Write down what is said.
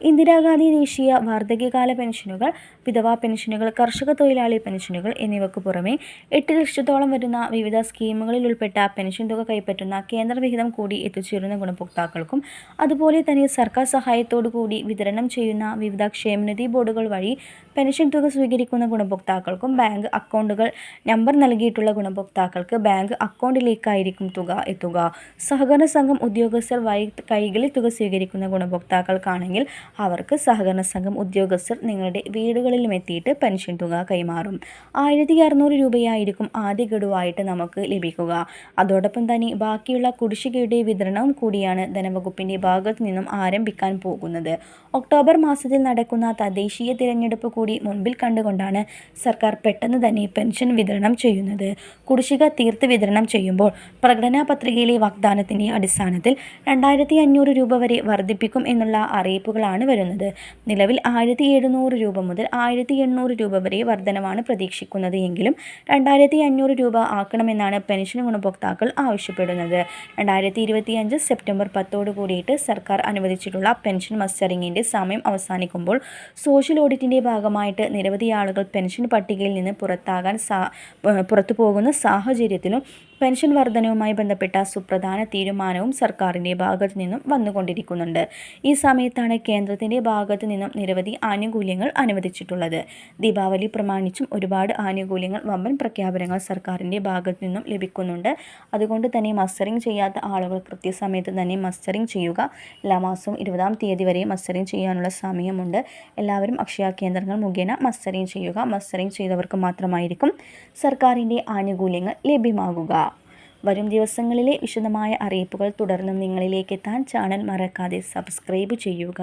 ഇന്ദിരാഗാന്ധി ദേശീയ വാർദ്ധക്യകാല പെൻഷനുകൾ വിധവാ പെൻഷനുകൾ കർഷക തൊഴിലാളി പെൻഷനുകൾ എന്നിവയ്ക്ക് പുറമെ എട്ട് ലക്ഷത്തോളം വരുന്ന വിവിധ സ്കീമുകളിൽ ഉൾപ്പെട്ട പെൻഷൻ തുക കൈപ്പറ്റുന്ന കേന്ദ്രവിഹിതം കൂടി എത്തിച്ചേരുന്ന ഗുണഭോക്താക്കൾക്കും അതുപോലെ തന്നെ സർക്കാർ സഹായത്തോടു കൂടി വിതരണം ചെയ്യുന്ന വിവിധ ക്ഷേമനിധി ബോർഡുകൾ വഴി പെൻഷൻ തുക സ്വീകരിക്കുന്ന ഗുണഭോക്താക്കൾക്കും ബാങ്ക് അക്കൗണ്ടുകൾ നമ്പർ നൽകിയിട്ടുള്ള ഗുണഭോക്താക്കൾക്ക് ബാങ്ക് അക്കൗണ്ടിലേക്കായിരിക്കും തുക എത്തുക. സഹകരണ സംഘം ഉദ്യോഗസ്ഥർ വഴി കൈകളിൽ തുക സ്വീകരിക്കുന്ന ഗുണഭോക്താക്കൾക്കാണെങ്കിൽ അവർക്ക് സഹകരണ സംഘം ഉദ്യോഗസ്ഥർ നിങ്ങളുടെ വീടുകളിലും എത്തിയിട്ട് പെൻഷൻ തുക കൈമാറും. ആയിരത്തി അറുന്നൂറ് രൂപയായിരിക്കും ആദ്യ ഗഡുവായിട്ട് നമുക്ക് ലഭിക്കുക. അതോടൊപ്പം തന്നെ ബാക്കിയുള്ള കുടിശ്ശികയുടെ വിതരണവും കൂടിയാണ് ധനവകുപ്പിന്റെ ഭാഗത്തു നിന്നും ആരംഭിക്കാൻ പോകുന്നത്. ഒക്ടോബർ മാസത്തിൽ നടക്കുന്ന തദ്ദേശീയ തിരഞ്ഞെടുപ്പ് കൂടി മുൻപിൽ കണ്ടുകൊണ്ടാണ് സർക്കാർ പെട്ടെന്ന് തന്നെ പെൻഷൻ വിതരണം ചെയ്യുന്നത്. കുടിശ്ശിക തീർത്ത് വിതരണം ചെയ്യുമ്പോൾ പ്രകടനാ പത്രികയിലെ വാഗ്ദാനത്തിന്റെ അടിസ്ഥാനത്തിൽ രണ്ടായിരത്തി അഞ്ഞൂറ് രൂപ വരെ വർദ്ധിപ്പിക്കും എന്നുള്ള അറിയിപ്പുകളാണ് വരുന്നത്. നിലവിൽ ആയിരത്തി എഴുന്നൂറ് രൂപ മുതൽ ആയിരത്തി എണ്ണൂറ് രൂപ വരെ വർധനമാണ് പ്രതീക്ഷിക്കുന്നത് എങ്കിലും രണ്ടായിരത്തി അഞ്ഞൂറ് രൂപ ആക്കണമെന്നാണ് പെൻഷൻ ഗുണഭോക്താക്കൾ ആവശ്യപ്പെടുന്നത്. രണ്ടായിരത്തി ഇരുപത്തിയഞ്ച് സെപ്റ്റംബർ പത്തോട് കൂടിയിട്ട് സർക്കാർ അനുവദിച്ചിട്ടുള്ള പെൻഷൻ മസ്റ്ററിങ്ങിന്റെ സമയം അവസാനിക്കുമ്പോൾ സോഷ്യൽ ഓഡിറ്റിന്റെ ഭാഗമായിട്ട് നിരവധി ആളുകൾ പെൻഷൻ പട്ടികയിൽ നിന്ന് പുറത്താകാൻ സാ പുറത്തു പോകുന്ന സാഹചര്യത്തിലും പെൻഷൻ വർധനവുമായി ബന്ധപ്പെട്ട സുപ്രധാന തീരുമാനവും സർക്കാരിന്റെ ഭാഗത്തു നിന്നും വന്നുകൊണ്ടിരിക്കുന്നുണ്ട്. ഈ സമയത്താണ് കേന്ദ്രത്തിന്റെ ഭാഗത്തു നിന്നും നിരവധി ആനുകൂല്യങ്ങൾ അനുവദിച്ചിട്ടുള്ളത്. ദീപാവലി പ്രമാണിച്ചും ഒരുപാട് ആനുകൂല്യങ്ങൾ വമ്പൻ പ്രഖ്യാപനങ്ങൾ സർക്കാരിന്റെ ഭാഗത്തു നിന്നും ലഭിക്കുന്നുണ്ട്. അതുകൊണ്ട് തന്നെ മസ്റ്ററിങ് ചെയ്യാത്ത ആളുകൾ കൃത്യസമയത്ത് തന്നെ മസ്റ്ററിങ് ചെയ്യുക. എല്ലാ മാസവും ഇരുപതാം തീയതി വരെ മസ്റ്ററിങ് ചെയ്യാനുള്ള സമയമുണ്ട്. എല്ലാവരും അക്ഷയ കേന്ദ്രങ്ങൾ മുഖേന മസ്റ്ററിങ് ചെയ്യുക. മസ്റ്ററിങ് ചെയ്തവർക്ക് മാത്രമായിരിക്കും സർക്കാരിന്റെ ആനുകൂല്യങ്ങൾ ലഭ്യമാകുക. വരും ദിവസങ്ങളിലെ വിശദമായ അറിയിപ്പുകൾ തുടർന്നും നിങ്ങളിലേക്ക് എത്താൻ ചാനൽ മറക്കാതെ സബ്സ്ക്രൈബ് ചെയ്യുക.